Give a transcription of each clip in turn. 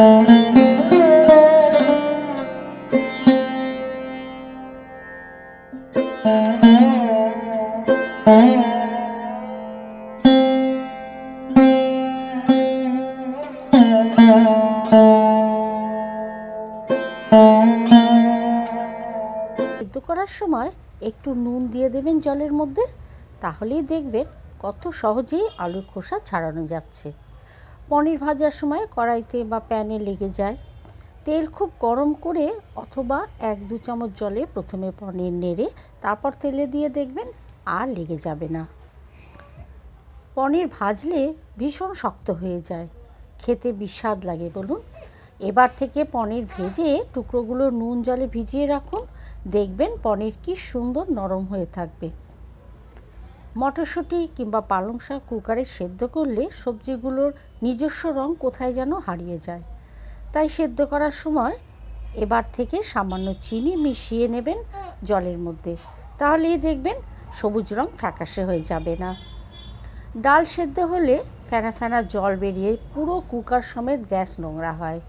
সেদ্ধ করার সময় একটু নুন দিয়ে দেবেন জলের মধ্যে, তাহলেই দেখবেন কত সহজেই আলুর খোসা ছাড়ানো যাচ্ছে। পনির ভাজার সময় কড়াইতে বা প্যানে লেগে যায়। তেল খুব গরম করে অথবা এক দু চামচ জলে প্রথমে পনির নেড়ে তারপর তেলে দিয়ে দেখবেন আর লেগে যাবে না। পনির ভাজলে ভীষণ শক্ত হয়ে যায়। খেতে বিস্বাদ লাগে বলুন। এবার থেকে পনির ভেজে টুকরোগুলো নুন জলে ভিজিয়ে রাখুন। দেখবেন পনির কি সুন্দর নরম হয়ে থাকবে। মটরশুঁটি কিংবা পালং শাক কুকারে সেদ্ধ করলে সবজিগুলোর নিজস্ব রং কোথায় যেন হারিয়ে যায়। তাই সেদ্ধ করার সময় এবার থেকে সামান্য চিনি মিশিয়ে নেবেন জলের মধ্যে। তাহলেই দেখবেন সবুজ রং ফ্যাকাশে হয়ে যাবে না। ডাল সেদ্ধ হলে ফেনা ফেনা জল বেরিয়ে পুরো কুকার সমেত গ্যাস নোংরা হয়।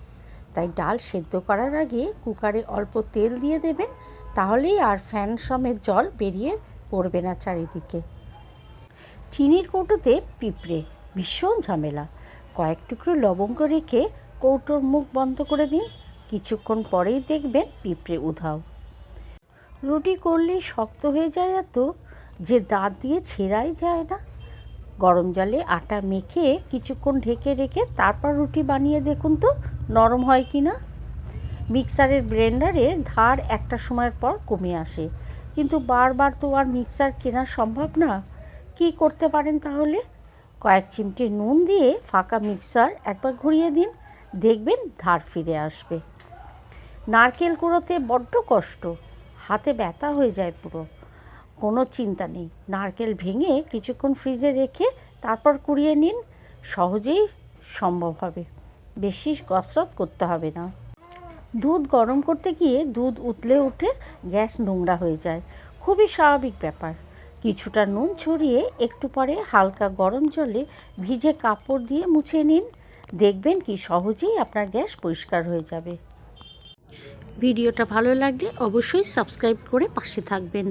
তাই ডাল সেদ্ধ করার আগে কুকারে অল্প তেল দিয়ে দেবেন, তাহলেই আর ফ্যান সমেত জল বেরিয়ে পড়বে না চারিদিকে। চিনির কৌটোতে পিঁপড়ে, ভীষণ ঝামেলা। কয়েক টুকরো লবঙ্গ রেখে কৌটোর মুখ বন্ধ করে দিন, কিছুক্ষণ পরেই দেখবেন পিঁপড়ে উধাও। রুটি করলেই শক্ত হয়ে যায় এত যে দাঁত দিয়ে ছেঁড়াই যায় না। গরম জলে আটা মেখে কিছুক্ষণ ঢেকে রেখে তারপর রুটি বানিয়ে দেখুন তো, নরম হয় কি না। মিক্সারের ব্লেন্ডারে ধার একটা সময়ের পর কমে আসে। কিন্তু বারবার তো আর মিক্সার কেনা সম্ভব না। কি করতে পারেন তাহলে? কয়েক চিমটে নুন দিয়ে ফাঁকা মিক্সার একবার ঘুরিয়ে দিন, দেখবেন ধার ফিরে আসবে। নারকেল কুড়োতে বড্ড কষ্ট, হাতে ব্যথা হয়ে যায় পুরো। কোনো চিন্তা নেই, নারকেল ভেঙে কিছুক্ষণ ফ্রিজে রেখে তারপর কুড়িয়ে নিন, সহজেই সম্ভব হবে। বেশি কসরত করতে হবে না। দুধ গরম করতে গিয়ে দুধ উতলে উঠে গ্যাস নোংরা হয়ে যায়। খুবই স্বাভাবিক ব্যাপার। কিছুটা নুন ছড়িয়ে একটু পরে হালকা গরম জলে ভিজে কাপড় দিয়ে মুছে নিন। দেখবেন কি সহজেই আপনার গ্যাস পরিষ্কার হয়ে যাবে। ভিডিওটা ভালো লাগলে অবশ্যই সাবস্ক্রাইব করে পাশে থাকবেন।